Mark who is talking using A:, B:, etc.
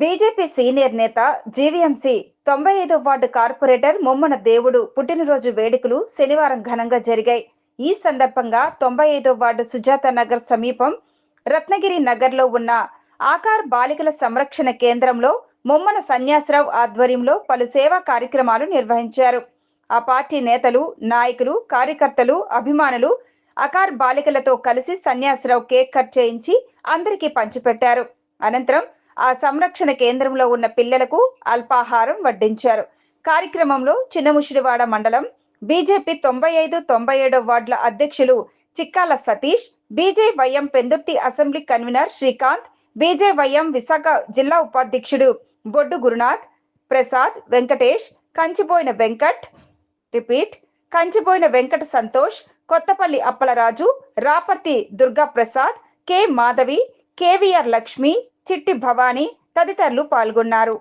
A: BJP senior నేత GVMC తొంభై ఐదు వార్డు కార్పొరేటర్ మొమ్మన దేవుడు పుట్టినరోజు వేడుకలు శనివారం ఘనంగా జరిగాయి. ఈ సందర్భంగా తొంభై ఐదో వార్డు సుజాత నగర్ సమీపం రత్నగిరి నగర్లో ఉన్న ఆకార్ బాలికల సంరక్షణ కేంద్రంలో మొమ్మన సన్యాసరావు ఆధ్వర్యంలో పలు సేవా కార్యక్రమాలు నిర్వహించారు. ఆ పార్టీ నేతలు నాయకులు కార్యకర్తలు అభిమానులు అకార్ బాలికలతో కలిసి సన్యాసరావు కేక్ కట్ చేయించి అందరికీ పంచిపెట్టారు. అనంతరం ఆ సంరక్షణ కేంద్రంలో ఉన్న పిల్లలకు అల్పాహారం వడ్డించారు. కార్యక్రమంలో చిన్నముషిడివాడ మండలం బీజేపీ తొంభై ఐదు తొంభై ఏడో వార్డుల అధ్యక్షులు Chikkala Satish BJYM Pendurthi assembly convener Srikanth BJYM Visakha జిల్లా ఉపాధ్యక్షుడు Boddu Gurunath Prasad Venkatesh Kanchipoyina Venkat repeat Kanchipoyina Venkata Santosh Kothapalli Appalaraju Raparthi Durga Prasad K Madhavi KVR Lakshmi Chitti Bhavani తదితరులు పాల్గొన్నారు.